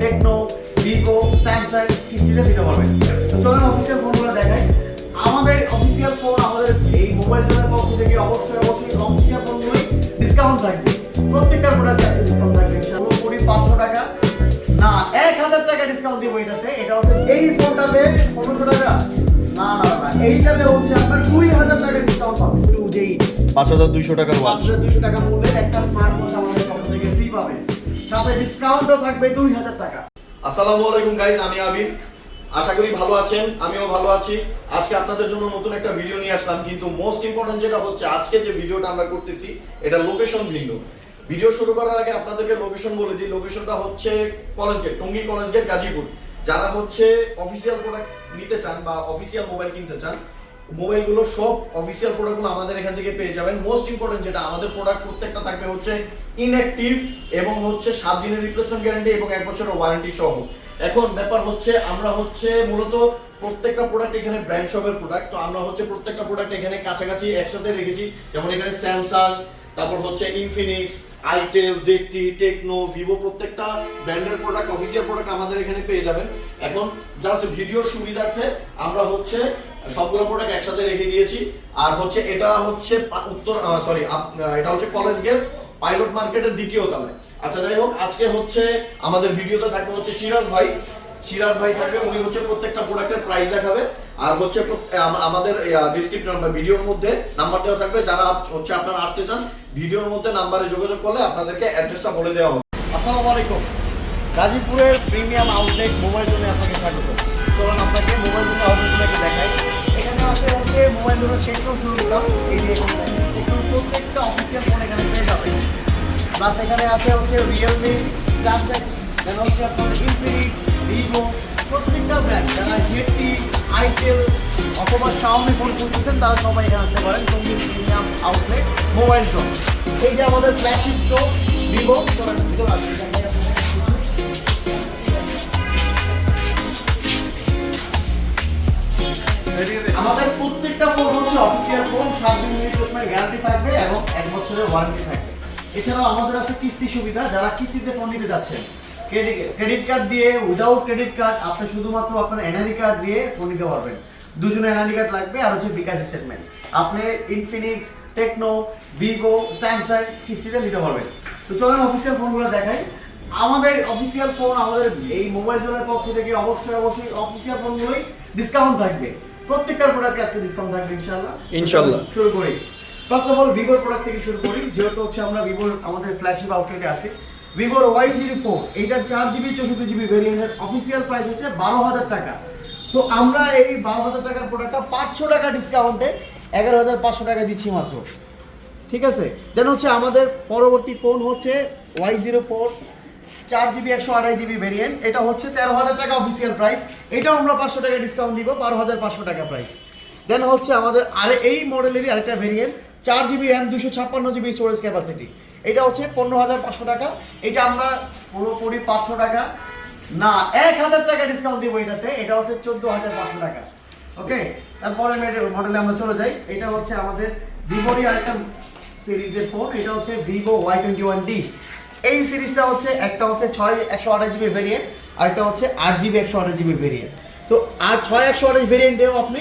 Techno Vivo Samsung কিস্তিতে দিতে পারবেন চলেন অফিসিয়াল ফোনগুলো দেখাই। আমাদের অফিসিয়াল ফোন আমাদের এই মোবাইল ফোনের পক্ষ থেকে অবশ্যই অবশ্যই অফিসিয়াল ফোনগুলোই ডিসকাউন্ট থাকবে। প্রত্যেকটা প্রোডাক্টে আজকে ডিসকাউন্ট থাকবে। কুড়ি পাঁচশো টাকা। না এক হাজার টাকা ডিসকাউন্ট দিব এটাতে। এটা হচ্ছে এই ফোনটাতে পনেরোশো টাকা। না না না এইটাতে হচ্ছে আপনার দুই হাজার টাকা ডিসকাউন্ট পাবেন। একটু যেই পাঁচ হাজার দুইশো টাকার পাঁচ হাজার দুশো টাকা মূল্যের একটা স্মার্টফোন আমাদের পক্ষ থেকে ফ্রি পাবেন। সাথে ডিসকাউন্টও থাকবে দুই হাজার টাকা। আসসালামু আলাইকুম গাইজ আমি আবির। আশা করি ভালো আছেন, আমিও ভালো আছি। আজকে আপনাদের জন্য নতুন একটা ভিডিও নিয়ে আসলাম, কিন্তু মোস্ট ইম্পর্টেন্ট যেটা হচ্ছে, আজকে যে ভিডিওটা আমরা করতেছি, এটা লোকেশন ভিন্ন। ভিডিও শুরু করার আগে আপনাদেরকে লোকেশন বলে দিই। লোকেশনটা হচ্ছে college gate Tongi college gate Gazipur. যারা হচ্ছে অফিসিয়াল প্রোডাক্ট নিতে চান বা অফিসিয়াল মোবাইল কিনতে চান মোবাইলগুলো সব অফিসিয়াল প্রোডাক্টগুলো আমাদের এখান থেকে পেয়ে যাবেন। মোস্ট ইম্পর্টেন্ট যেটা, আমাদের প্রোডাক্ট প্রত্যেকটা থাকবে হচ্ছে ইনঅ্যাক্টিভ এবং হচ্ছে সাত দিনের রিপ্লেসমেন্ট গ্যারান্টি এবং এক বছরের ওয়ারেন্টি সহ। এখন ব্যাপার হচ্ছে, আমরা হচ্ছে মূলত প্রত্যেকটা প্রোডাক্ট এখানে ব্র্যান্ড শপের প্রোডাক্ট তো আমরা হচ্ছে প্রত্যেকটা প্রোডাক্ট এখানে কাছাকাছি একসাথে রেখেছি। যেমন এখানে স্যামসাং তারপর হচ্ছে Infinix itel ZTE Tecno Vivo প্রত্যেকটা ব্র্যান্ডের প্রোডাক্ট অফিসিয়াল প্রোডাক্ট আমাদের এখানে পেয়ে যাবেন। এখন জাস্ট ভিডিওর সুবিধার্থে আমরা হচ্ছে সবগুলো প্রোডাক্ট একসাথে রেখে দিয়েছি। আর হচ্ছে এটা হচ্ছে উত্তর সরি এটা হচ্ছে কলেজ গেট পাইলট মার্কেটের দ্বিতীয় তলায়। আচ্ছা যাই হোক, আজকে হচ্ছে আমাদের ভিডিওতে থাকবে হচ্ছে সিরাজ ভাই। সিরাজ ভাই থাকবে, উনি হচ্ছে প্রত্যেকটা প্রোডাক্টের প্রাইস দেখাবে। আর হচ্ছে আমাদের ডিসক্রিপশন ভিডিওর মধ্যে নাম্বার দেওয়া থাকবে। যারা হচ্ছে আপনারা আসতে চান ভিডিওর মধ্যে নাম্বারে যোগাযোগ করলে আপনাদেরকে অ্যাড্রেসটা বলে দেওয়া হবে। আসসালামু আলাইকুম। গাজীপুরের প্রিমিয়াম আউটলেট মোবাইল জোনে আপনাকে স্বাগত। চলুন আপনাকে মোবাইল জোনে আউটলেটগুলোকে দেখাই। এখানে আছে হচ্ছে মোবাইল জোনের টেকনো শুরু করলাম এই প্রত্যেকটা অফিসিয়াল ফোন এখানে পেয়ে যাবেন। প্লাস এখানে আছে হচ্ছে রিয়েলমি স্যামসাং দেন হচ্ছে আপনার ইনফিনিক্স ভিভো প্রত্যেকটা ব্র্যান্ড যারা জেটি আইটেল অথবা শাওমি ফোন খুঁজতেছেন, তারা সবাই এখানে আসতে পারেন। সঙ্গী প্রিমিয়াম আউটলেট মোবাইল জোন এই যে আমাদের ফ্ল্যাগশিপ স্টোর ভিভো ভিতরে আসুন আমাদের প্রত্যেকটা ফোন হচ্ছে অফিসিয়াল ফোন সাত দিন রিপ্লেসমেন্ট গ্যারান্টি থাকবে এবং এক বছরের ওয়ারেন্টি থাকবে। এছাড়াও আমাদের আছে কিস্তি সুবিধা, যারা কিস্তিতে ফোন নিতে যাচ্ছেন ক্রেডিট কার্ড দিয়ে উইদাউট ক্রেডিট কার্ড আপনি শুধুমাত্র আপনার এনআইডি কার্ড দিয়ে ফোন নিতে পারবেন। দুজনের এনআইডি কার্ড লাগবে আর হচ্ছে বিকাশ স্টেটমেন্ট আপনি ইনফিনিক্স টেকনো ভিভো স্যামসাং কিস্তিতে নিতে পারবেন। তো চলেন অফিসিয়াল ফোনগুলো দেখাই। আমাদের অফিসিয়াল ফোন আমাদের এই মোবাইল জোনের পক্ষ থেকে অবশ্যই অবশ্যই অফিসিয়াল ফোনগুলোই ডিসকাউন্ট থাকবে। প্রত্যেকটা প্রোডাক্টে আজকে ডিসকাউন্ট থাকবে ইনশাআল্লাহ। ইনশাআল্লাহ। শুরু করি। ফার্স্ট অফ অল ভিভোর প্রোডাক্ট থেকে শুরু করি। যেহেতু হচ্ছে আমরা ভিভোর আমাদের ফ্ল্যাগশিপ আউটলেটে আছি। ভিভোর ওয়াই জিরো ফোর এইটার চার জিবি চৌষট্টি জিবি ভেরিয়েন্টের অফিসিয়াল প্রাইস হচ্ছে বারো হাজার টাকা। তো আমরা এই বারো হাজার টাকার প্রোডাক্টটা পাঁচশো টাকা ডিসকাউন্টে এগারো হাজার পাঁচশো টাকা দিচ্ছি মাত্র। ঠিক আছে? দেন হচ্ছে আমাদের পরবর্তী ফোন হচ্ছে ওয়াই জিরো ফোর চার জিবি একশো আড়াই জিবি ভেরিয়েন্ট এটা হচ্ছে তেরো হাজার টাকা অফিসিয়াল প্রাইস এটাও আমরা পাঁচশো টাকা ডিসকাউন্ট দিব, বারো হাজার পাঁচশো টাকা প্রাইস দেন হচ্ছে আমাদের আর এই মডেলেরই আরেকটা ভেরিয়েন্ট চার জিবি র্যাম দুশো ছাপ্পান্ন জিবি স্টোরেজ ক্যাপাসিটি এটা হচ্ছে পনেরো হাজার পাঁচশো টাকা। এটা আমরা পুরোপুরি পাঁচশো টাকা। না, এক হাজার টাকা ডিসকাউন্ট দিব এটাতে। এটা হচ্ছে চোদ্দ হাজার পাঁচশো টাকা। ওকে তারপরে মডেলে আমরা চলে যাই। এটা হচ্ছে আমাদের ভিভোরই আরেকটা সিরিজের ফোন এটা হচ্ছে Vivo Y twenty one D এই সিরিজটা হচ্ছে, একটা হচ্ছে ছয় একশো আঠাশ জিবি ভেরিয়েন্ট আর একটা হচ্ছে আট জিবি একশো আঠাশ জিবি ভেরিয়েন্ট তো আর ছয় একশো আঠাশ ভেরিয়েন্টেও আপনি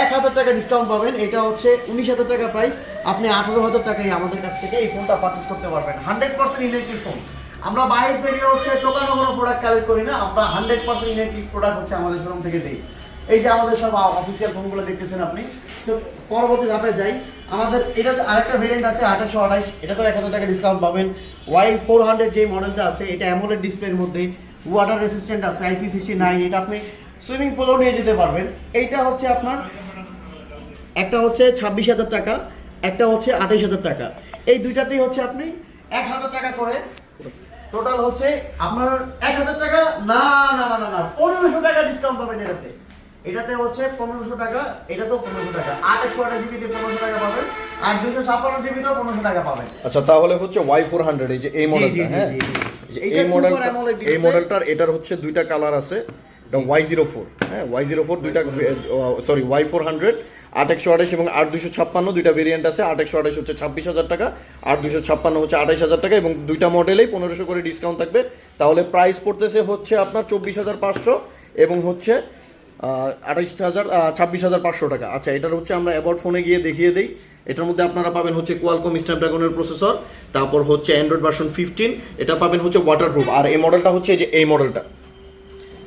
এক হাজার টাকা ডিসকাউন্ট পাবেন। এটা হচ্ছে উনিশ হাজার টাকা প্রাইস আপনি আঠারো হাজার টাকায় আমাদের কাছ থেকে এই ফোনটা পারচেস করতে পারবেন। হান্ড্রেড পার্সেন্ট ইলেকট্রিক ফোন আমরা বাইরে থেকে হচ্ছে টোকানো কোনো প্রোডাক্ট কালেক্ট করি না। আমরা হান্ড্রেড পার্সেন্ট ইলেকট্রিক প্রোডাক্ট হচ্ছে আমাদের শোরুম থেকে দিই। এই যে আমাদের সব অফিসিয়াল ফোনগুলো দেখতেছেন আপনি। তো পরবর্তী ধাপে যাই। আমাদের এটা আরেকটা ভেরিয়েন্ট আছে আঠাশশো আঠাশ। এটা তো এক হাজার টাকা ডিসকাউন্ট পাবেন। ওয়াই ফোর হান্ড্রেড যে মডেলটা আছে, এটা অ্যামোলেড ডিসপ্লের মধ্যে। ওয়াটার রেসিস্ট্যান্ট আছে আইপি সিক্সটি নাইন এটা আপনি সুইমিং পুলেও নিয়ে যেতে পারবেন। এইটা হচ্ছে আপনার একটা হচ্ছে ছাব্বিশ হাজার টাকা একটা হচ্ছে আঠাশ হাজার টাকা। এই দুইটাতেই হচ্ছে আপনি এক হাজার টাকা করে। টোটাল হচ্ছে আপনার এক হাজার টাকা না না না না না পনেরোশো টাকা ডিসকাউন্ট পাবেন এটাতে। এটাতে হচ্ছে পনেরোশো টাকা এটা তো পনেরোশো টাকা। আঠাশশো আঠাশ জিবিতে পনেরোশো টাকা পাবেন আর দুশো ছাপ্পান্ন জিবিতেও পনেরোশো টাকা পাবেন। আচ্ছা তাহলে হচ্ছে ওয়াই ফোর হান্ড্রেড এই যে এই মডেলটা হ্যাঁ। এই। মডেলটার এটার হচ্ছে দুইটা কালার আছে। এটা ওয়াই জিরো ফোর হ্যাঁ ওয়াই জিরো ফোর দুইটা সরি ওয়াই ফোর হান্ড্রেড আট একশো আঠাশ এবং আট দুশো ছাপ্পান্ন দুইটা ভেরিয়েন্ট আছে। আট একশো আঠাশ হচ্ছে ছাব্বিশ হাজার টাকা আট দুশো ছাপ্পান্ন হচ্ছে আঠাশ হাজার টাকা এবং দুইটা মডেলেই পনেরোশো করে ডিসকাউন্ট থাকবে। তাহলে প্রাইস পড়তেছে হচ্ছে আপনার চব্বিশ হাজার পাঁচশো এবং হচ্ছে আঠাইশ হাজার ছাব্বিশ হাজার পাঁচশো টাকা। আচ্ছা এটার হচ্ছে আমরা অ্যাবাউট ফোনে গিয়ে দেখিয়ে দিই। এটার মধ্যে আপনারা পাবেন হচ্ছে কোয়ালকম স্ন্যাপড্রাগনের প্রসেসর তারপর হচ্ছে অ্যান্ড্রয়েড ভার্সন ফিফটিন এটা পাবেন হচ্ছে ওয়াটারপ্রুফ আর এই মডেলটা হচ্ছে যে এই মডেলটা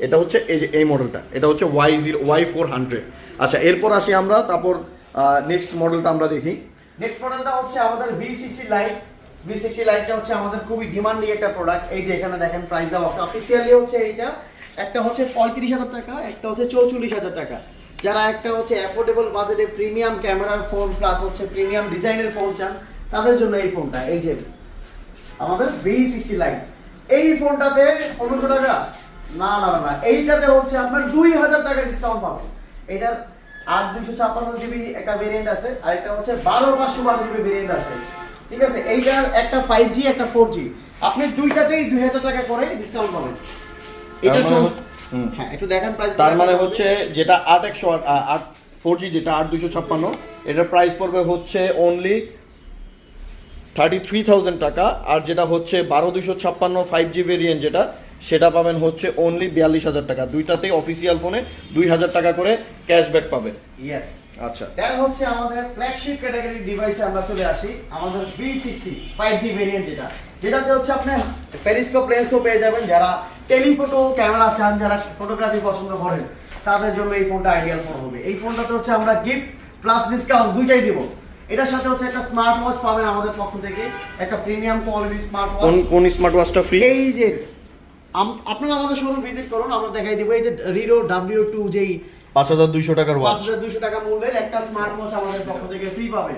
এটা হচ্ছে এই যে, এই মডেলটা এটা হচ্ছে Y zero Y four hundred আচ্ছা এরপর আসি আমরা, তারপর নেক্সট মডেলটা আমরা দেখি। নেক্সট মডেলটা হচ্ছে আমাদের V sixty lite V sixty লাইটটা হচ্ছে আমাদের খুবই ডিমান্ডিং একটা প্রোডাক্ট এই যে এখানে দেখেন প্রাইস দেওয়া আছে। অফিসিয়ালি হচ্ছে এইটা। একটা হচ্ছে পঁয়ত্রিশ হাজার টাকা, একটা হচ্ছে চৌচল্লিশ হাজার টাকা। যারা একটা হচ্ছে অ্যাফোর্ডেবল বাজেটে প্রিমিয়াম ক্যামেরার ফোন প্লাস হচ্ছে প্রিমিয়াম ডিজাইনের ফোন চান, তাদের জন্য এই ফোনটা এই যে, আমাদের ভি সিক্সটি লাইট এই ফোনটাতে পনেরোশো টাকা। না না না, এইটাতে হচ্ছে আপনার দুই হাজার টাকা ডিসকাউন্ট পাবেন। এটার আট দুশো ছাপ্পান্ন জিবি একটা ভেরিয়েন্ট আছে আর একটা হচ্ছে বারো পাঁচশো বারো জিবি ভেরিয়েন্ট আছে। ঠিক আছে? এইটার একটা ফাইভ জি একটা ফোর জি আপনি দুইটাতেই দুই হাজার টাকা করে ডিসকাউন্ট পাবেন। এটা তার মানে। হ্যাঁ একটু দেখেন প্রাইস তার মানে হচ্ছে যেটা আট একশো আট ফোর জি যেটা আট দুশো ছাপ্পান্ন এটার প্রাইস পড়বে হচ্ছে অনলি থার্টি থ্রি থাউজেন্ড টাকা আর যেটা হচ্ছে বারো দুশো ছাপ্পান্ন ফাইভ জি ভেরিয়েন্ট যেটা সেটা পাবেন হচ্ছে অনলি বিয়াল্লিশ হাজার টাকা। দুইটাতেই অফিসিয়াল ফোনে দুই হাজার টাকা করে ক্যাশব্যাক পাবেন ইয়েস আচ্ছা। দেন হচ্ছে আমাদের ফ্ল্যাগশিপ ক্যাটাগরি ডিভাইসে আমরা চলে আসি। আমাদের V sixty five G variant যেটা। যেটাতে হচ্ছে আপনি পেরিস্কোপ লেন্সও পেয়ে যাবেন। যারা টেলিফোটো ক্যামেরা চান যারা ফটোগ্রাফি পছন্দ করেন তাদের জন্য এই ফোনটা আইডিয়াল ফোন হবে। এই ফোনটাতে হচ্ছে আমরা গিফট প্লাস ডিসকাউন্ট দুইটাই দিব। এটার সাথে হচ্ছে একটা স্মার্ট ওয়াচ পাবেন আমাদের পক্ষ থেকে। একটা প্রিমিয়াম কোয়ালিটি স্মার্ট ওয়াচ কোন স্মার্ট ওয়াচটা ফ্রি এই যে আপনারা আমাদের শোরুম ভিজিট করুন আমরা দেখাই দিব। এই যে রিরো ডাব্লিউ টু যেই পাঁচ হাজার দুইশো টাকার পাঁচ হাজার দুইশো টাকা মূল্যের একটা স্মার্ট ওয়াচ আমাদের পক্ষ থেকে ফ্রি পাবে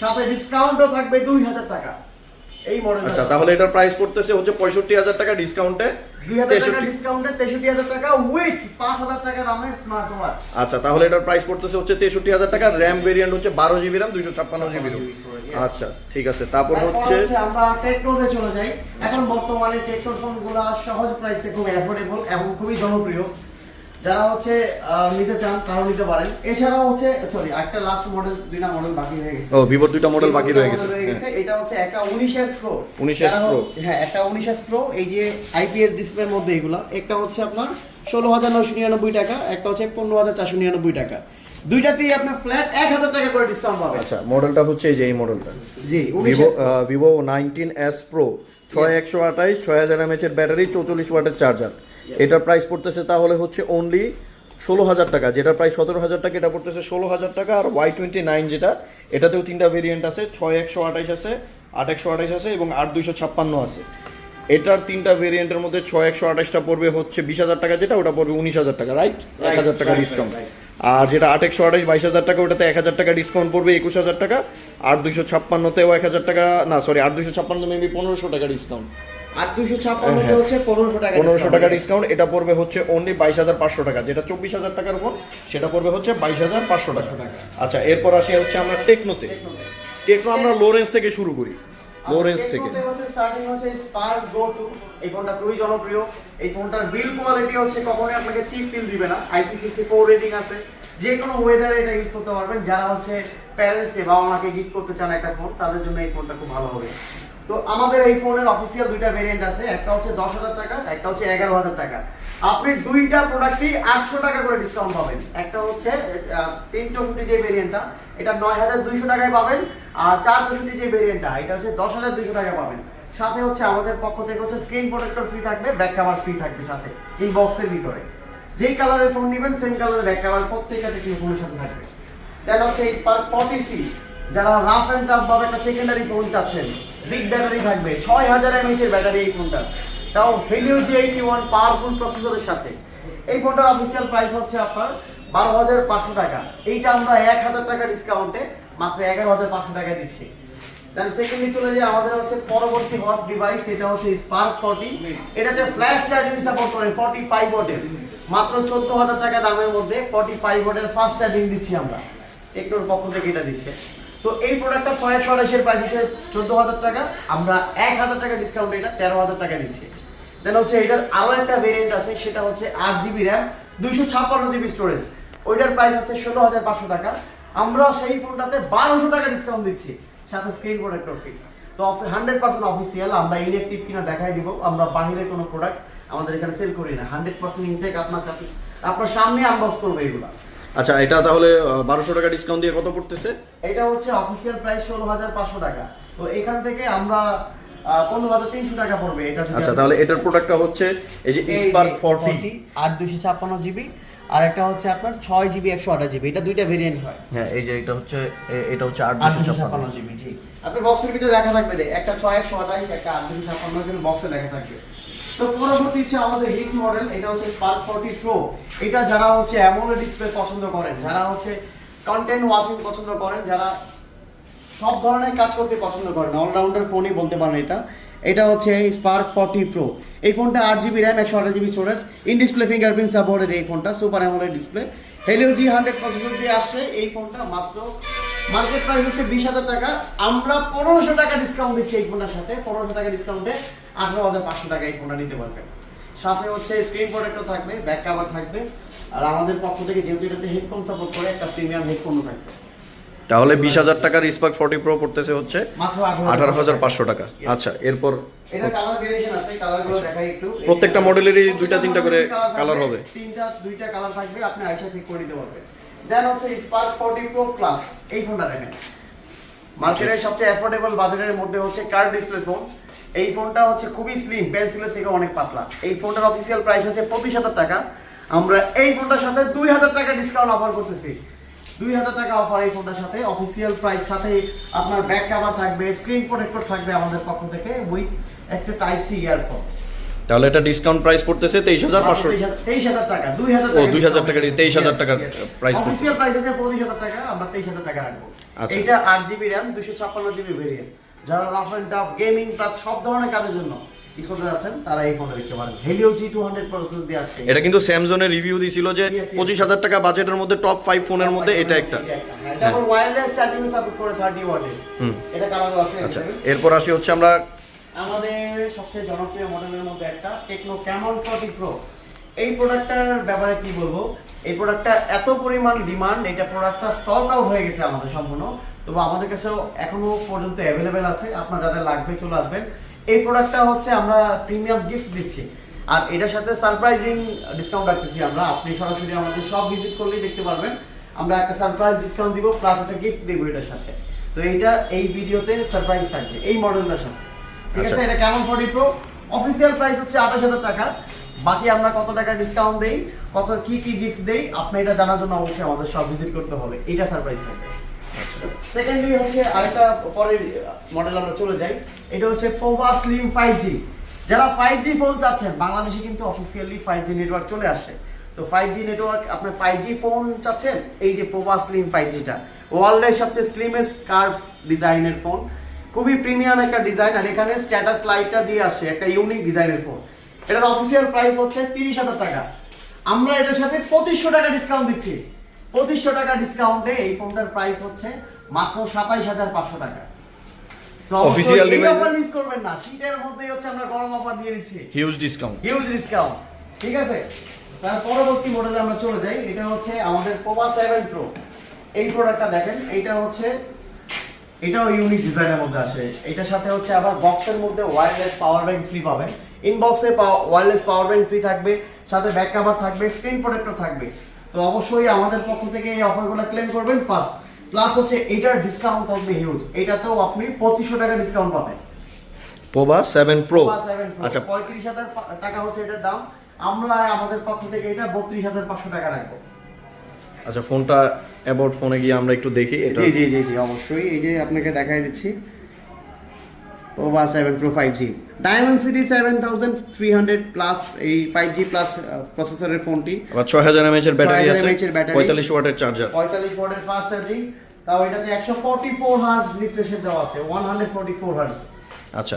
সাথে ডিসকাউন্টও থাকবে দুই হাজার টাকা। এই মডেল আচ্ছা তাহলে এটার প্রাইস পড়তেছে হচ্ছে পঁয়ষট্টি হাজার টাকা ডিসকাউন্টে আচ্ছা তাহলে এটার প্রাইস পড়তেছে হচ্ছে তেষট্টি হাজার টাকা। র্যাম ভেরিয়েন্ট হচ্ছে বারো জিবি র্যাম দুইশো ছাপ্পান্ন জিবি আচ্ছা ঠিক আছে। তারপর হচ্ছে আমরা টেকনোতে চলে যাই। এখন বর্তমানে টেকনো ফোনগুলো সহজ প্রাইসে খুব অ্যাফোর্ডেবল এবং খুবই জনপ্রিয়। যারা হচ্ছে নিতে চান তারাও নিতে পারেন। এছাড়াও হচ্ছে সরি একটা লাস্ট মডেল দুইটা মডেল বাকি হয়ে গেছে। ও ভিভোর দুইটা মডেল বাকি রয়ে গেছে। এটা হচ্ছে একটা 19s প্রো 19s Pro। হ্যাঁ একটা 19s প্রো এই যে আইপিএস ডিসপ্লের মধ্যে এগুলা। একটা হচ্ছে আপনার ষোলো হাজার নয়শো নিরানব্বই টাকা একটা হচ্ছে পনেরো হাজার চারশো নিরানব্বই টাকা। দুইটাতেই আপনার ফ্ল্যাট এক হাজার টাকা করে ডিসকাউন্ট পাবেন। আচ্ছা মডেলটা হচ্ছে এই যে এই মডেলটা জি Vivo Vivo nineteen S pro ছয় একশো আঠাইশ ছয় হাজার এমএচের ব্যাটারি চৌচল্লিশ ওয়াটের চার্জার এটার প্রাইস পড়তেছে তাহলে হচ্ছে অনলি ষোলো হাজার টাকা। যেটা প্রায় সতেরো হাজার টাকা এটা পড়তেছে ষোলো হাজার টাকা আর ওয়াই টোয়েন্টি নাইন যেটা এটাতেও তিনটা ভেরিয়েন্ট আছে। ছয় একশো আঠাইশ আছে আট একশো আঠাইশ আছে এবং আট দুইশো ছাপ্পান্ন আছে। এটার তিনটা ভেরিয়েন্টের মধ্যে ছয় একশো আঠাশটা পড়বে হচ্ছে বিশ হাজার টাকা যেটা ওটা পড়বে উনিশ হাজার টাকা রাইট এক হাজার টাকা ডিসকাউন্ট আর যেটা আট একশো আঠাশ বাইশ হাজার টাকা ওটাতে এক হাজার টাকা ডিসকাউন্ট পড়বে একুশ হাজার টাকা। আর দুইশো ছাপ্পান্নতেও এক হাজার টাকা না সরি আট দুইশো ছাপ্পান্ন মেবি পনেরোশো টাকা ডিসকাউন্ট আর দুইশো ছাপ্পান্ন হ্যাঁ। হচ্ছে পনেরোশো টাকা পনেরোশো টাকা ডিসকাউন্ট এটা পড়বে হচ্ছে অনলি বাইশ হাজার পাঁচশো টাকা। যেটা চব্বিশ হাজার টাকার ফোন সেটা পড়বে হচ্ছে বাইশ হাজার পাঁচশো টাকা। আচ্ছা এরপর আসি হচ্ছে আমরা টেকনোতে। টেকনো আমরা লো রেঞ্জ থেকে শুরু করি। লো রেঞ্জ থেকে। হচ্ছে স্টার্টিং হচ্ছে স্পার্ক গো টু এই ফোনটা খুবই জনপ্রিয়। এই ফোনটার বিল কোয়ালিটি হচ্ছে কখনোই আপনাকে চিপ ফিল দিবে না। আইপি সিক্সটি ফোর রেটিং আছে। যে কোনো ওয়েদারে এটা ইউজ করতে পারবেন। যারা হচ্ছে প্যারেন্টসকে বাবা মাকে গিফট করতে চান একটা ফোন তাদের জন্য এই ফোনটা খুব ভালো হবে। তো আমাদের এই ফোনের অফিসিয়াল দুইটা ভেরিয়েন্ট আছে, একটা হচ্ছে দশ হাজার টাকা, একটা হচ্ছে এগারো হাজার টাকা। আপনি দুইটা প্রোডাক্টই আটশো টাকা করে ডিসকাউন্ট পাবেন। একটা হচ্ছে তিন চৌষট্টি যে ভেরিয়েন্টটা এটা নয় হাজার দুইশো টাকায় পাবেন, আর চার চৌষট্টি যে ভেরিয়েন্টটা এটা হচ্ছে দশ হাজার দুইশো টাকা পাবেন। সাথে হচ্ছে আমাদের পক্ষ থেকে হচ্ছে স্ক্রিন প্রোটেক্টর ফ্রি থাকবে ব্যাক কাভার ফ্রি থাকবে সাথে, এই বক্সের ভিতরে। যেই কালারের ফোন নেবেন সেম কালারের ব্যাক কাভার প্রত্যেকটা টেকনিক ফোনের সাথে থাকবে। দেন হচ্ছে এই স্পার্ক ফর্টি সি যারা রাফ অ্যান্ড টাফ ভাবে একটা সেকেন্ডারি ফোন চাচ্ছেন বিগ ব্যাটারি থাকবে, ছয় হাজার এমএইচ এর ব্যাটারি এই ফোনটা তাও Helio G eighty one powerful প্রসেসরের সাথে। এই ফোনটার অফিসিয়াল প্রাইস হচ্ছে আপনার বারো হাজার পাঁচশো টাকা। এইটা আমরা এক হাজার টাকা ডিসকাউন্টে মাত্র এগারো হাজার পাঁচশো টাকা দিচ্ছি। দেন সেকেন্ডলি চলে যাই, আমাদের হচ্ছে পরবর্তী হট ডিভাইস এটা হচ্ছে স্পার্ক ফর্টি এটাতে ফ্ল্যাশ চার্জিং সাপোর্ট করে ফর্টি ফাইভ ওয়াটের মাত্র চোদ্দ হাজার টাকা দামের মধ্যে ফর্টি ফাইভ ওয়াটের ফাস্ট চার্জিং দিচ্ছি আমরা। টেকনোর পক্ষ থেকে এটা দিচ্ছে। তো এই প্রোডাক্টটা ছয় একশো আঠাশের প্রাইস হচ্ছে চোদ্দ হাজার টাকা। আমরা এক হাজার টাকা ডিসকাউন্ট এটা তেরো হাজার টাকা দিচ্ছি দেন হচ্ছে এটার আরও একটা ভেরিয়েন্ট আছে, সেটা হচ্ছে আট জিবি র্যাম দুইশো ছাপ্পান্ন জিবি স্টোরেজ ওইটার প্রাইস হচ্ছে ষোলো হাজার পাঁচশো টাকা। আমরা সেই ফোনটাতে বারোশো টাকা ডিসকাউন্ট দিচ্ছি, সাথে স্ক্রিন প্রোটেক্টর ফ্রি তো হান্ড্রেড পার্সেন্ট অফিসিয়াল আমরা ইনএক্টিভ কিনা দেখাই দিব, আমরা বাইরে কোনো প্রোডাক্ট আমাদের এখানে সেল করি না। হান্ড্রেড পার্সেন্ট ইনটেক আপনার কাছে, আপনার সামনে আনবক্স করবে এগুলা। আচ্ছা এটা তাহলে বারোশো টাকা ডিসকাউন্ট দিয়ে কত পড়তেছে? এটা হচ্ছে অফিসিয়াল প্রাইস ষোলো হাজার পাঁচশো টাকা। তো এখান থেকে আমরা পনেরো হাজার তিনশো টাকা পড়বে এটা আচ্ছা তাহলে এটার প্রোডাক্টটা হচ্ছে এই যে স্পার্ক ফর্টি 40, আর দুইশো ছাপ্পান্ন জিবি আর একটা হচ্ছে আপনার ছয় জিবি একশো আঠাশ জিবি এটা দুইটা ভেরিয়েন্ট হয়। হ্যাঁ এই যে এটা হচ্ছে এটা হচ্ছে আট দুশো দুশো ছাপ্পান্ন। জিবি জি। আপনার বক্সের ভিতরে লেখা থাকবে একটা ছয় একশো আঠাশ একটা আট দুশো ছাপ্পান্ন জিবি বক্সে লেখা থাকবে। তো পরবর্তী হচ্ছে আমাদের হিট মডেল এটা হচ্ছে স্পার্ক ফোর্টি প্রো এটা যারা হচ্ছে অ্যামোলেড ডিসপ্লে পছন্দ করেন, যারা হচ্ছে কন্টেন্ট ওয়াচিং পছন্দ করেন, যারা সব ধরনের কাজ করতে পছন্দ করেন অলরাউন্ডার ফোনই বলতে পারেন এটা এটা হচ্ছে স্পার্ক ফর্টি প্রো এই ফোনটা আট জিবি র্যাম একশো আঠাশ GB storage in display fingerprint supported এই ফোনটা super AMOLED display Helio G hundred processor দিয়ে আসছে, এই ফোনটা মাত্র মার্কেট প্রাইস হচ্ছে বিশ হাজার টাকা। আমরা পনেরোশো টাকা ডিসকাউন্ট দিচ্ছি এই ফোনটার সাথে। পনেরোশো টাকা ডিসকাউন্টে আঠারো হাজার পাঁচশো টাকা এই ফোনটা নিতে পারবেন সাথে হচ্ছে স্ক্রিন প্রোটেক্টর থাকবে ব্যাক কাভার থাকবে। আর আমাদের পক্ষ থেকে যেহেতু এটাতে হেডফোন সাপোর্ট করে একটা প্রিমিয়াম হেডফোনও থাকবে। তাহলে বিশ হাজার টাকার স্পার্ক ফর্টি প্রো পড়তেছে হচ্ছে মাত্র আঠারো হাজার পাঁচশো টাকা। আচ্ছা এরপর একটু। প্রত্যেকটা মডেলেরই দুইটা তিনটা করে কালার হবে। তিনটা দুইটা কালার থাকবে আপনি আইসা চেক করে নিতে পারবেন। দেন হচ্ছে স্পার্ক 40 প্রো প্লাস এই ফোনটা দেখেন। মার্কেটের সবচেয়ে অ্যাফোর্ডেবল বাজেটের মধ্যে হচ্ছে কার্ড ডিসপ্লে ফোন এই ফোনটা হচ্ছে খুবই স্লিম পেন্সিলের থেকে অনেক পাতলা। এই ফোনটার অফিসিয়াল প্রাইস হচ্ছে পঁচিশ হাজার টাকা। আমরা এই ফোনটার সাথে দুই হাজার টাকা ডিসকাউন্ট অফার করতেছি। দুই হাজার টাকা অফার এই ফোনটার সাথে। অফিসিয়াল প্রাইস সাথে আপনার ব্যাক কভার থাকবে স্ক্রিন প্রোটেক্টর থাকবে আমাদের পক্ষ থেকে উইথ একটা টাইপ সি ইয়ারফোন তাহলে এটা ডিসকাউন্ট প্রাইস পড়তেছে তেইশ হাজার পাঁচশো। তেইশ হাজার টাকা দুই হাজার ও, 2000 টাকা, 23,000 টাকার price পড়ছে। অফিসিয়াল প্রাইস হচ্ছে পঁচিশ হাজার টাকা আমরা তেইশ হাজার টাকা রাখব। আচ্ছা। এটা আট জিবি র্যাম দুশো ছাপ্পান্ন জিবি ভেরিয়েন্ট যারা rough and tough gaming plus সব ধরনের কাজের জন্য ইউজ করতে যাচ্ছেন তারা এই ফোনটা দেখতে পারেন। Helio G two hundred processor দিয়ে আসছে। এটা কিন্তু স্যামসংয়ের রিভিউ দিছিল যে. পঁচিশ হাজার টাকা বাজেটের মধ্যে টপ ফাইভ ফোনের মধ্যে এটা একটা। এটা ওয়্যারলেস চার্জিং সাপোর্ট করে থার্টি ওয়াটের হুম। এটা কালার আছে আচ্ছা এরপর আসি হচ্ছে আমরা আমাদের সবচেয়ে জনপ্রিয় মডেলের মধ্যে একটা টেকনো ক্যামন ফর্টি প্রো এই প্রোডাক্টটার ব্যাপারে কি বলব? এই প্রোডাক্টটা এত পরিমাণ ডিমান্ড এটা প্রোডাক্টটা স্টক আউট হয়ে গেছে আমাদের সম্পূর্ণ। তবু আমাদের কাছেও এখনও পর্যন্ত অ্যাভেলেবেল আছে। আপনার যাদের লাগবে চলে আসবেন। এই প্রোডাক্টটা হচ্ছে আমরা প্রিমিয়াম গিফট দিচ্ছি। আর এটার সাথে সারপ্রাইজিং ডিসকাউন্ট রাখতেছি আমরা। আপনি সরাসরি আমাদের সব ভিজিট করলেই দেখতে পারবেন। আমরা একটা সারপ্রাইজ ডিসকাউন্ট দিব প্লাস একটা গিফট দিব এটার সাথে। তো এইটা এই ভিডিওতে সারপ্রাইজ থাকবে। এই মডেলটার সাথে। ঠিক আছে আচ্ছা। এটা কেমন ফোর্টি প্রো অফিসিয়াল প্রাইস হচ্ছে আঠাশ হাজার টাকা। বাকি আমরা কত টাকা ডিসকাউন্ট দেই কত কি কি গিফট দেই আপনি এটা জানার জন্য অবশ্যই আমাদের সব ভিজিট করতে হবে। এটা সারপ্রাইজ থাকবে। সেকেন্ডলি হচ্ছে আরেকটা পরের মডেল আমরা চলে যাই। এটা হচ্ছে পোভা স্লিম ফাইভ জি যারা ফাইভ জি ফোন চাচ্ছেন বাংলাদেশে কিন্তু অফিসিয়ালি ফাইভ জি নেটওয়ার্ক চলে আসছে। তো ফাইভ জি নেটওয়ার্ক আপনি ফাইভ জি ফোন চাচ্ছেন এই যে পোভা স্লিম ফাইভ জিটা ওয়ার্ল্ডের সবচেয়ে স্লিমেস্ট কার্ভ ডিজাইনের ফোন খুবই প্রিমিয়াম একটা ডিজাইন আর এখানে স্ট্যাটাস লাইটটা দিয়ে আসছে একটা ইউনিক ডিজাইনের ফোন এটার অফিসিয়াল প্রাইস হচ্ছে তিরিশ হাজার টাকা। আমরা এটার সাথে পঁচিশশো টাকা ডিসকাউন্ট দিচ্ছি। পঁচিশশো টাকা ডিসকাউন্টে এই ফোনটার প্রাইস হচ্ছে মাত্র সাতাইশ হাজার পাঁচশো টাকা। So, অবশ্যই Official এই device- অফার মিস করবেন না। শীতের মধ্যেই হচ্ছে আমরা গরম অফার দিয়ে দিচ্ছি। হিউজ ডিসকাউন্ট হিউজ ডিসকাউন্ট ঠিক আছে? তার পরবর্তী মডেলে আমরা চলে যাই। এটা হচ্ছে আমাদের পোভা সেভেন প্রো এই প্রোডাক্টটা দেখেন এইটা হচ্ছে এটাও ইউনিক ডিজাইনের মধ্যে আসে। এটার সাথে হচ্ছে আবার বক্সের মধ্যে ওয়্যারলেস পাওয়ার ব্যাংক ফ্রি পাবেন। ইনবক্সে ওয়্যারলেস পাওয়ার ব্যাংক ফ্রি থাকবে সাথে ব্যাক কভার থাকবে স্ক্রিন প্রোটেক্টর থাকবে। তো অবশ্যই আমাদের পক্ষ থেকে এই অফারগুলো ক্লেম করবেন প্লাস প্লাস হচ্ছে এটার ডিসকাউন্ট থাকবে হিউজ এটাতেও আপনি পঁচিশশো টাকা ডিসকাউন্ট পাবেন। পোভা সেভেন প্রো আচ্ছা। পঁয়ত্রিশ হাজার টাকা হচ্ছে এটার দাম। আমরা আমাদের পক্ষ থেকে এটা বত্রিশ হাজার পাঁচশো টাকা রাখব। আচ্ছা ফোনটা অ্যাবাউট ফোনে গিয়ে আমরা একটু দেখি এটা জি জি জি জি অবশ্যই। এই যে আপনাকে দেখাই দিচ্ছি। ওভা seven pro five G diamond city seven thousand three hundred plus এই ফাইভ জি প্লাস প্রসেসরের ফোনটি। আবার ছয় হাজার এমএচ এর ব্যাটারি 6000 আছে। পঁয়তাল্লিশ ওয়াটের চার্জার পঁয়তাল্লিশ ওয়াটের ফাস্ট চার্জিং তাও এটাতে একশো ফোর্টি ফোর হার্স রিফ্রেশের দেওয়া আছে। One hundred forty four hertz আচ্ছা।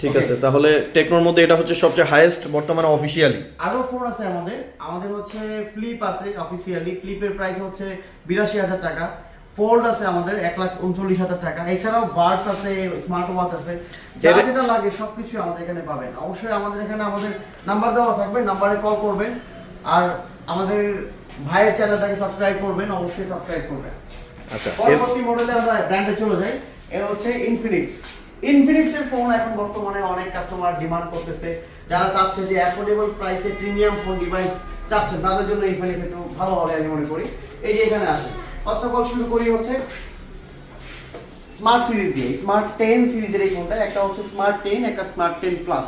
ঠিক আছে তাহলে টেকনোর মধ্যে এটা হচ্ছে সবচেয়ে হাইয়েস্ট বর্তমানে অফিসিয়ালি আরও ফোন আছে আমাদের। আমাদের হচ্ছে ফ্লিপ আছে অফিসিয়ালি ফ্লিপের প্রাইস হচ্ছে বিরাশি হাজার টাকা। ফোল্ড আছে আমাদের এক লাখ উনচল্লিশ হাজার টাকা। এছাড়াও বার্ডস আছে স্মার্ট ওয়াচ আছে। যা যেটা লাগে সবকিছু আমাদের এখানে পাবেন। অবশ্যই আমাদের এখানে আমাদের নাম্বার দেওয়া থাকবে নাম্বারে কল করবেন। আর আমাদের ভাইয়ের চ্যানেলটাকে সাবস্ক্রাইব করবেন অবশ্যই সাবস্ক্রাইব করবেন। আচ্ছা, পরবর্তী মডেলে আমরা ব্র্যান্ডে চলে যাই। এটা হচ্ছে ইনফিনিক্স ইনফিনিক্স এর ফোন এখন বর্তমানে অনেক কাস্টমার ডিমান্ড করতেছে। যারা চাচ্ছে যে অ্যাফোর্ডেবল প্রাইসে প্রিমিয়াম ফোন ডিভাইস চাচ্ছেন তাদের জন্য ইনফিনিক্স একটু ভালো হবে আমি মনে করি। এই যে এখানে আসে ফার্স্ট অফ অল শুরু করি হচ্ছে স্মার্ট সিরিজ দিয়ে। স্মার্ট টেন সিরিজের এই ফোনটা একটা হচ্ছে স্মার্ট টেন একটা স্মার্ট টেন প্লাস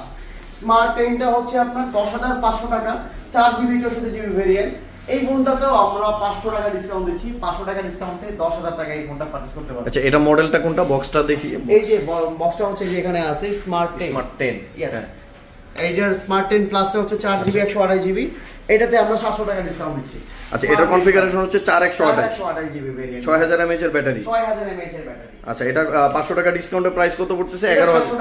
স্মার্ট টেনটা হচ্ছে আপনার দশ হাজার পাঁচশো টাকা, চার জিবি চৌষট্টি জিবি ভেরিয়েন্ট এই ফোনটাতেও আমরা পাঁচশো টাকা ডিসকাউন্ট দিচ্ছি। পাঁচশো টাকা ডিসকাউন্টে দশ হাজার টাকা এই ফোনটা পারচেস করতে পারবেন আচ্ছা এটা মডেলটা কোনটা? বক্সটা দেখি। এই যে বক্সটা হচ্ছে যে এখানে আছে স্মার্ট স্মার্ট টেন ইয়েস এইটার স্মার্ট টেন প্লাসটা হচ্ছে চার জিবি একশো আঠাশ জিবি এটাতে আমরা সাতশো টাকা ডিসকাউন্ট দিচ্ছি। আচ্ছা এটার কনফিগারেশন হচ্ছে চার একশো আঠাশ জিবি ভেরিয়েন্ট ছয় হাজার এমএচ এর ব্যাটারি ছয় হাজার এমএএইচ এর ব্যাটারি আচ্ছা এটা পাঁচশো টাকা ডিসকাউন্টের প্রাইস কত পড়তেছে? এগারো সাতশো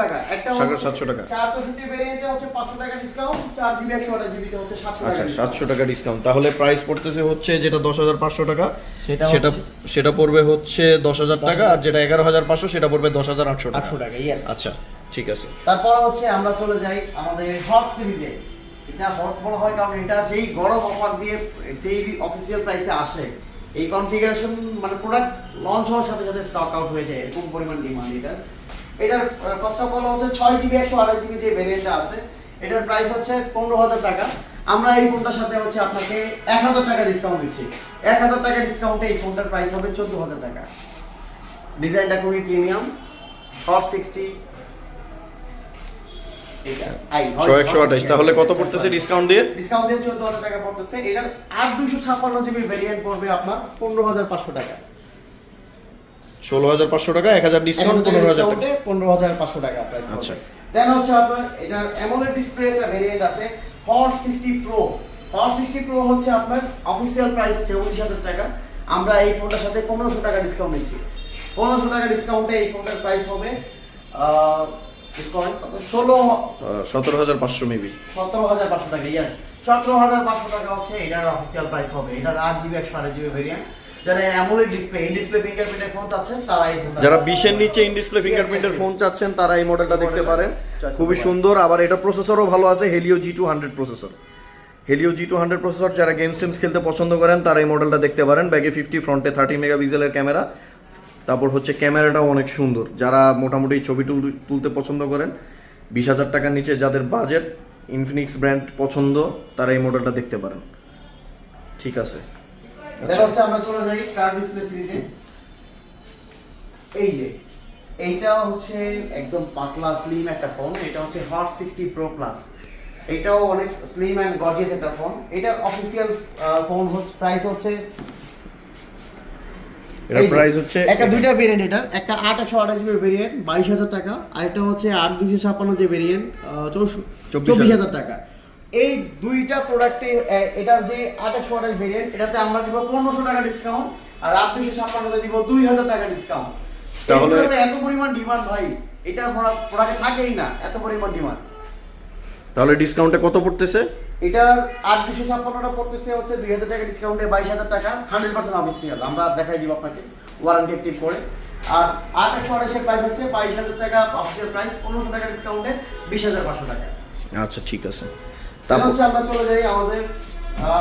হাজার টাকা সাতশো টাকা। চার চৌষট্টি ভেরিয়েন্টে হচ্ছে পাঁচশো টাকা ডিসকাউন্ট চার জিবি একশো আঠাশ জিবিতে হচ্ছে সাতশো টাকা আচ্ছা। সাতশো টাকা ডিসকাউন্ট তাহলে প্রাইস পড়তেছে হচ্ছে যেটা দশ হাজার পাঁচশো টাকা সেটা সেটা সেটা পড়বে হচ্ছে দশ হাজার টাকা আর যেটা এগারো হাজার পাঁচশো সেটা পড়বে দশ হাজার আটশো টাকা। আটশো টাকা ইয়েস আচ্ছা। ঠিক আছে। তারপর হচ্ছে আমরা চলে যাই আমাদের হট সিরিজে। এটা হট বলা হয় কারণ এটা যেই গরম অফার দিয়ে যেই অফিসিয়াল প্রাইসে আসে, এই কনফিগারেশন মানে প্রোডাক্ট লঞ্চ হওয়ার সাথে সাথে স্টক আউট হয়ে যায় এরকম পরিমাণ ডিমান্ড এটা এটার ফার্স্ট অফ অল হচ্ছে ছয় জিবি একশো আড়াই জিবি যে ভেরিয়েন্টটা আছে, এটার প্রাইস হচ্ছে পনেরো হাজার টাকা। আমরা এই ফোনটার সাথে হচ্ছে আপনাকে এক হাজার টাকা ডিসকাউন্ট দিচ্ছি। এক হাজার টাকা ডিসকাউন্টে এই ফোনটার প্রাইস হবে চোদ্দ হাজার টাকা। ডিজাইনটা খুবই প্রিমিয়াম হট সিক্সটি ছয় একশো আঠাশ। তাহলে কত পড়তেছে ডিসকাউন্ট দিয়ে? ডিসকাউন্ট দিয়ে চোদ্দ হাজার টাকা পড়তেছে। এটার আট দুইশো ছাপ্পান্ন জিবি ভেরিয়েন্ট পড়বে আপনার পনেরো হাজার পাঁচশো টাকা। ষোলো হাজার পাঁচশো টাকা এক হাজার ডিসকাউন্ট পনেরো হাজার টাকা। পনেরো হাজার পাঁচশো টাকা প্রাইস আচ্ছা। দেন হচ্ছে আপনার এটার অ্যামোলেড ডিসপ্লে একটা ভেরিয়েন্ট আছে hot sixty pro hot sixty pro হচ্ছে আপনার অফিসিয়াল প্রাইস হচ্ছে উনিশ হাজার টাকা। আমরা এই ফোনটার সাথে পনেরোশো টাকা ডিসকাউন্ট দিচ্ছি পনেরোশো টাকা ডিসকাউন্টে এই ফোনটার প্রাইস হবে ডিসকাউন্ট কত? ষোলো সতেরো হাজার পাঁচশো মেবি সতেরো হাজার পাঁচশো টাকা ইয়েস সতেরো হাজার পাঁচশো টাকা হচ্ছে এটার অফিসিয়াল প্রাইস হবে। এটার আট জিবি একশো আঠাশ জিবি ভেরিয়েন্ট যারা অ্যামোলেড ডিসপ্লে ইন ডিসপ্লে ফিঙ্গারপ্রিন্টের ফোন চাচ্ছেন তারা এই ফোনটা যারা নিচে ইন ডিসপ্লে ফিঙ্গারপ্রিন্টের ফোন চাচ্ছেন তারা এই মডেলটা দেখতে পারেন। খুবই সুন্দর। আবার এটা প্রসেসরও ভালো আছে Helio G two hundred processor Helio G two hundred processor যারা গেমস টেমস খেলতে পছন্দ করেন তারা এই মডেলটা দেখতে পারেন। ব্যাগে ফিফটি ফ্রন্টে থার্টি মেগাপিক্সেলের ক্যামেরা তারপর হচ্ছে ক্যামেরাটাও অনেক সুন্দর। যারা মোটামুটি ছবি তুল- তুলতে পছন্দ করেন, বিশ হাজার টাকার নিচে যাদের বাজেট ইনফিনিক্স ব্র্যান্ড পছন্দ, তারা এই মডেলটা দেখতে পারেন। ঠিক আছে। এই যে, এইটা হচ্ছে একদম পাতলা স্লিম একটা ফোন এটা হচ্ছে হট সিক্সটি প্রো প্লাস এটাও অনেক স্লিম অ্যান্ড গর্জিয়াস একটা ফোন এটা অফিসিয়াল ফোন হচ্ছে প্রাইস হচ্ছে যে, প্রাইস হচ্ছে একটা দুইটা ভেরিয়েন্ট এটার একটা আট একশো আঠাশ জিবি ভেরিয়েন্ট বাইশ হাজার টাকা। আর একটা হচ্ছে আট ছাপ্পান্ন যে ভেরিয়েন্ট চব্বিশ হাজার। টাকা। এই দুইটা প্রোডাক্টে এটার যে আঠাশ ভেরিয়েন্ট এটাতে আমরা দিব পনেরোশো টাকা ডিসকাউন্ট আর আট দুইশো ছাপ্পান্নতে দিব দুই হাজার টাকা ডিসকাউন্ট তাহলে এত পরিমাণ ডিমান্ড ভাই এটা প্রোডাক্টে থাকেই না এত পরিমাণ ডিমান্ড তাহলে ডিসকাউন্টে কত পড়তেছে? এটার আট দুশো ছাপ্পান্নটা পড়তেছে হচ্ছে দুই হাজার টাকা ডিসকাউন্টে বাইশ হাজার টাকা হান্ড্রেড পার্সেন্ট অফিসিয়াল আমরা দেখাই দিব আপনাকে ওয়ারেন্টি অ্যাক্টিভ করে। আর আট একশো আঠাশের প্রাইস হচ্ছে বাইশ হাজার টাকা অফিসিয়াল প্রাইস পনেরোশো টাকা ডিসকাউন্টে বিশ হাজার পাঁচশো টাকা। আচ্ছা ঠিক আছে। তারপর তারপর? হচ্ছে আমরা চলে যাই আমাদের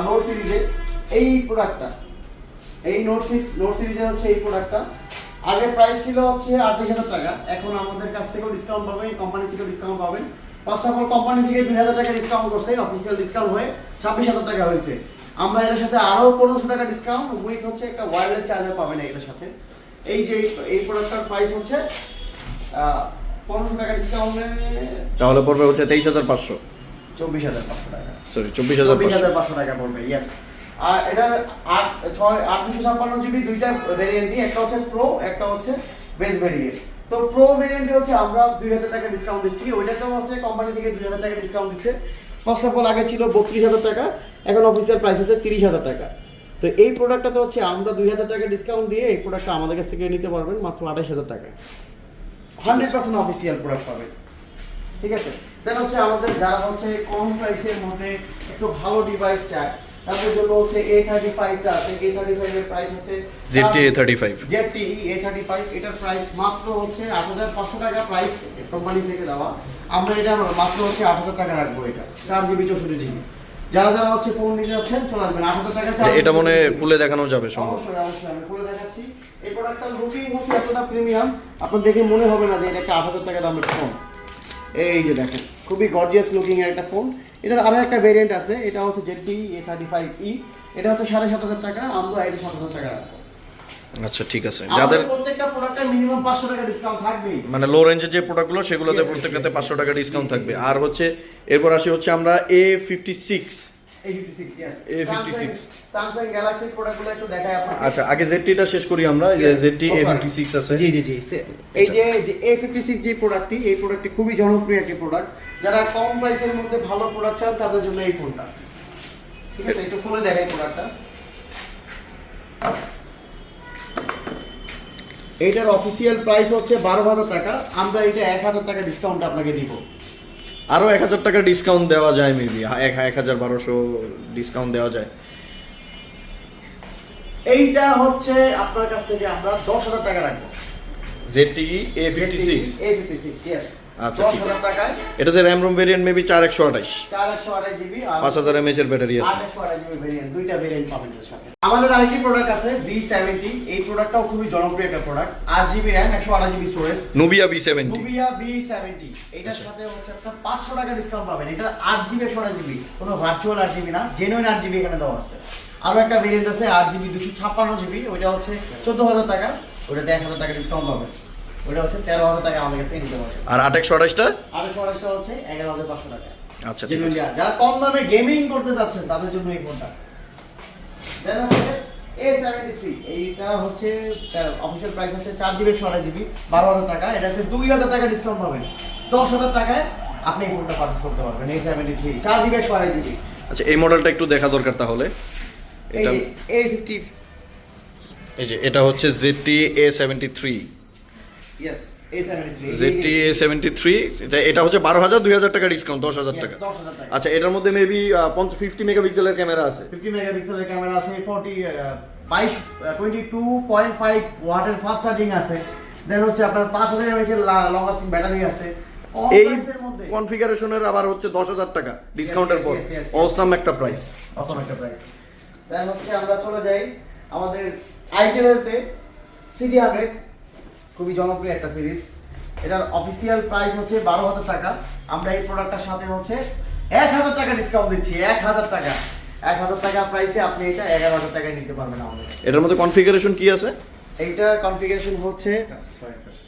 নোট সিরিজে এই প্রোডাক্টটা এই নোট সিক্স নোট সিরিজে হচ্ছে এই প্রোডাক্টটা আগে প্রাইস ছিল হচ্ছে আটত্রিশ হাজার টাকা এখন আমাদের কাছ থেকেও ডিসকাউন্ট পাবেন কোম্পানি থেকেও ডিসকাউন্ট পাবেন। ফার্স্ট অফ অল কোম্পানি থেকে দুই হাজার টাকা ডিসকাউন্ট করছে অফিসিয়াল ডিসকাউন্ট হয়ে ছাব্বিশ হাজার টাকা হয়েছে। আমরা এটার সাথে আরও পনেরোশো টাকা ডিসকাউন্ট উইথ হচ্ছে একটা ওয়্যারলেস চার্জার পাবেন এটার সাথে। এই যে এই- প্রোডাক্টটার প্রাইস হচ্ছে পনেরোশো টাকা ডিসকাউন্টে তাহলে পড়বে হচ্ছে তেইশ হাজার পাঁচশো। চব্বিশ হাজার পাঁচশো টাকা। সরি চব্বিশ হাজার চব্বিশ হাজার পাঁচশো টাকা পড়বে ইয়েস আর এটার আট ছয় আট দুশো ছাপ্পান্ন জিবি দুইটা ভেরিয়েন্টই একটা হচ্ছে প্রো একটা হচ্ছে বেস ভেরিয়েন্ট তো প্রো ভেরিয়েন্টে হচ্ছে আমরা দুই হাজার টাকা ডিসকাউন্ট দিচ্ছি। ওইটাতেও হচ্ছে কোম্পানি থেকে দুই হাজার টাকা ডিসকাউন্ট দিচ্ছে ফার্স্ট অফ অল আগে ছিল বত্রিশ হাজার টাকা, এখন অফিসিয়াল প্রাইস হচ্ছে তিরিশ হাজার টাকা। তো এই প্রোডাক্টটাতে হচ্ছে আমরা দুই হাজার টাকা ডিসকাউন্ট দিয়ে এই প্রোডাক্টটা আমাদের কাছ থেকে নিতে পারবেন মাত্র আঠাশ হাজার টাকা। হান্ড্রেড পার্সেন্ট অফিসিয়াল প্রোডাক্ট পাবেন ঠিক আছে? দেন হচ্ছে আমাদের যারা হচ্ছে কম প্রাইসের মধ্যে একটু ভালো ডিভাইস চায় তাদের জন্য হচ্ছে এ থার্টি ফাইভটা আছে এ থার্টি ফাইভের প্রাইস হচ্ছে ZTE 35 ZTE A thirty five এটার প্রাইস মাত্র হচ্ছে আট হাজার পাঁচশো টাকা প্রাইস কোম্পানি থেকে দেওয়া। আমরা এটা মাত্র হচ্ছে আট হাজার টাকা রাখব এটা চার জিবি চৌষট্টি জিবি যারা যারা হচ্ছে ফোন নিতে যাচ্ছেন চলে আসবেন। আট হাজার টাকা এটা মনে। খুলে দেখানো যাবে সম্ভব অবশ্যই অবশ্যই আমি করে দেখাচ্ছি। এই প্রোডাক্টটার লুকিং হচ্ছে এতটা প্রিমিয়াম আপনার দেখে মনে হবে না যে এটা একটা আট হাজার টাকা দামের ফোন এই যে দেখেন। খুবই গর্জিয়াস লুকিং এর একটা ফোন এটার আরও একটা ভেরিয়েন্ট আছে এটা হচ্ছে জেডটি এ থার্টি ফাইভ ই এটা হচ্ছে সাড়ে সাত হাজার টাকা আমরা এটা সাত হাজার টাকা রাখব। আচ্ছা ঠিক আছে। যাদের প্রত্যেকটা প্রোডাক্টে মিনিমাম পাঁচশো টাকা ডিসকাউন্ট থাকবেই। মানে লো রেঞ্জের যে প্রোডাক্টগুলো সেগুলোতে প্রত্যেকটাতে yes, পাঁচশো yes, টাকা ডিসকাউন্ট থাকবে। আর হচ্ছে এরপর আসি হচ্ছে আমরা A fifty six A56 yes A56 Samsung Galaxy প্রোডাক্টগুলো একটু দেখাই আপনাকে। আচ্ছা আগে জেডটিটা শেষ করি আমরা যে Yes. ZTE Oh, A sorry. Fifty six আছে। জি জি জি এই যে যে এ ফিফটি সিক্স যে প্রোডাক্টটি এই প্রোডাক্টটি খুবই জনপ্রিয় একটি প্রোডাক্ট যারা কম প্রাইসের মধ্যে ভালো প্রোডাক্ট চান তাদের জন্য এই ফোনটা ঠিক আছে একটু খুলে দেখাই প্রোডাক্টটা এইটার অফিসিয়াল প্রাইস হচ্ছে বারো হাজার টাকা। আমরা এটা এক হাজার টাকা ডিসকাউন্ট আপনাকে দিব। আরও এক হাজার টাকা ডিসকাউন্ট দেওয়া যায় মেবি এক হাজার বারোশো ডিসকাউন্ট দেওয়া যায়। এইটা হচ্ছে আপনার কাছ থেকে আমরা দশ হাজার টাকা রাখব। এ ফিফটি সিক্স ইয়েস আচ্ছা, ঠিক আছে। টাকায়। এটাতে রোম ভেরিয়েন্ট মেবি চার একশো আঠাইশ চার একশো আড়াই জিবি পাঁচ হাজার এমএচ এর ব্যাটারি আছে। দুইটা ভেরিয়েন্ট পাবেন এর সাথে। আমাদের আরেকটি প্রোডাক্ট আছে এই প্রোডাক্টটাও খুবই জনপ্রিয় একটা প্রোডাক্ট আট জিবি র্যাম একশো আঠাশ GB storage seventy Nubia V seventy এটার আচ্ছা। সাথে হচ্ছে আপনার পাঁচশো টাকা ডিসকাউন্ট পাবেন। এটা আট জিবি একশো আঠাশ জিবি কোনো ভার্চুয়াল আট জিবি না জেনুইন আট জিবি এখানে দেওয়া আছে। আরও একটা ভেরিয়েন্ট আছে আট জিবি দুশো ছাপ্পান্ন জিবি ওইটা হচ্ছে চোদ্দ হাজার টাকা। ওটাতে এক হাজার টাকা ডিসকাউন্ট পাবেন ওটা হচ্ছে তেরো হাজার টাকা আমাদের কাছে নিতে পারবেন আর আট একশো আঠাইশটা আড়াইশো আড়াইশো হচ্ছে এগারো হাজার পাঁচশো টাকা। আচ্ছা ঠিক আছে। যারা- কম দামে গেমিং করতে যাচ্ছেন তাদের জন্য এই ফোনটা Then হচ্ছে A73 এইটা হচ্ছে অফিসিয়াল প্রাইস হচ্ছে চার জিবি একশো জিবি বারো হাজার টাকা। এটাতে দুই হাজার টাকা ডিসকাউন্ট পাবেন। দশ হাজার টাকায় আপনি এই ফোনটা পারচেস করতে পারবেন এই সেভেন্টি থ্রি চার জিবি একশো আড়াই জিবি আচ্ছা এই মডেলটা একটু দেখা দরকার তাহলে। এটা এ ফিফটি এই যে এটা হচ্ছে ZTE A seventy three yes A seventy three এটা এটা হচ্ছে বারো হাজার দুই হাজার টাকা ডিসকাউন্ট দশ হাজার টাকা। আচ্ছা এটার মধ্যে মেবি ফিফটি মেগাপিক্সেলের ক্যামেরা আছে। ফিফটি মেগাপিক্সেলের ক্যামেরা আছে ফোর্টি বাইশ টোয়েন্টি টু পয়েন্ট ফাইভ ওয়াটের ফাস্ট চার্জিং আছে। দেন হচ্ছে আপনার পাঁচ হাজার এমএচের লং লাস্টিং ব্যাটারি আছে। এই কনফিগারেশনের আবার হচ্ছে দশ হাজার টাকা ডিসকাউন্টের পর. অসাম একটা প্রাইস অসম একটা প্রাইস দেন হচ্ছে আমরা চলে যাই আমাদের আইটেলেতে সিডি হান্ড্রেড খুবই জনপ্রিয় একটা সিরিজ এটার অফিসিয়াল প্রাইস হচ্ছে বারো হাজার টাকা। আমরা এই প্রোডাক্টটার সাথে হচ্ছে এক হাজার টাকা ডিসকাউন্ট দিচ্ছি এক হাজার টাকা। এক হাজার টাকা প্রাইসে আপনি এটা এগারো হাজার টাকায় নিতে পারবেন আমাদের কাছে। এটার মধ্যে কনফিগারেশন কি আছে? এইটার কনফিগারেশন হচ্ছে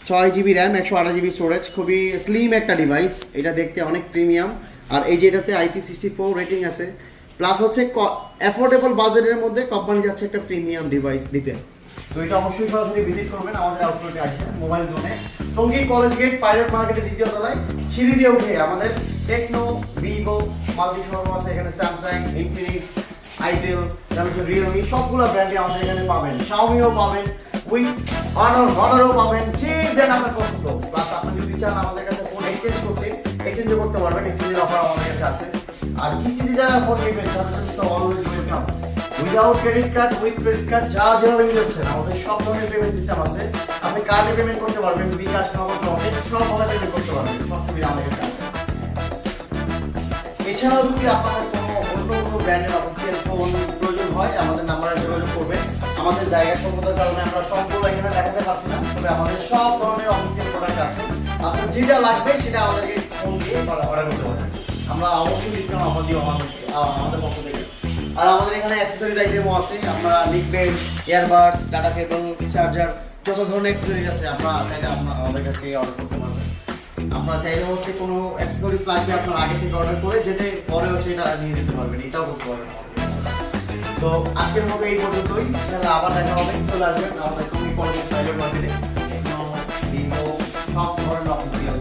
ছয় জিবি র্যাম একশো আঠাশ জিবি স্টোরেজ খুবই স্লিম একটা ডিভাইস এটা দেখতে অনেক প্রিমিয়াম আর এই যে এটাতে আইপি সিক্সটি ফোর রেটিং আছে প্লাস হচ্ছে অ্যাফোর্ডেবল বাজেটের মধ্যে কোম্পানি যাচ্ছে একটা প্রিমিয়াম ডিভাইস দিতে। তো এটা অবশ্যই সরাসরি ভিজিট করবেন আমাদের আউটলেটে আসে মোবাইল জোনে টঙ্গী কলেজ গেট পাইলট মার্কেটের দ্বিতীয় তলায়, সিঁড়ি দিয়ে উঠে আমাদের টেকনো ভিভো মাল্টি শোরুম আছে এখানে স্যামসাং ইনফিনিক্স আইটেল তারপর রিয়েলমি সবগুলো ব্র্যান্ডে আমাদের এখানে পাবেন। শাওমিও পাবেন, উইথ অনার অনারও পাবেন, যে ব্র্যান্ড আপনার পছন্দ। প্লাস আপনি যদি চান আমাদের কাছে ফোন এক্সচেঞ্জ করতে এক্সচেঞ্জও করতে পারবেন এক্সচেঞ্জের অফার আমাদের কাছে আছে। আর কিস্তিতে যারা ফোন নেবেন তাদের always welcome without credit card with credit card যারা আমাদের সব ধরনের পেমেন্ট সিস্টেম আছে। আপনি কার্ডে পেমেন্ট করতে পারবেন বিকাশ নগদ সব ভাবে পেমেন্ট করতে পারবেন, সব সুবিধা আমাদের কাছে এছাড়াও যদি আপনাদের কোনো অন্য কোনো ব্র্যান্ডের অফিসিয়াল ফোন প্রয়োজন হয়, আমাদের নাম্বারে যোগাযোগ করবেন। আমাদের জায়গা সম্পদের কারণে আমরা সবগুলো এখানে দেখাতে পারছি না, তবে আমাদের সব ধরনের অফিসিয়াল প্রোডাক্ট আছে। আপনার যেটা লাগবে, সেটা আমাদেরকে ফোন দিয়ে অর্ডার করতে পারবেন। আমরা অবশ্যই ডিসকাউন্ট অফার দিই আমাদের আমাদের পক্ষ থেকে। আর আমাদের এখানে অ্যাক্সেসরিজ আইটেমও আছে। আমরা লিখবেন ইয়ারবাডস ডাটা কেবল চার্জার যত ধরনের অ্যাক্সেসরিজ আছে, আমরা তাইলে আপনার আমাদের কাছে অর্ডার করতে পারবেন আপনারা চাইলে হচ্ছে কোনো অ্যাক্সেসরিজ লাগবে আপনার আগে থেকে অর্ডার করে যেতে পরেও সেটা নিয়ে যেতে পারবেন। এটাও করতে পারবেন। তো আজকের মতো এই পর্যন্তই। তাহলে আবার দেখা হবে। চলে আসবেন আমাদের তুমি পরবর্তী সব ধরনের অফিসিয়াল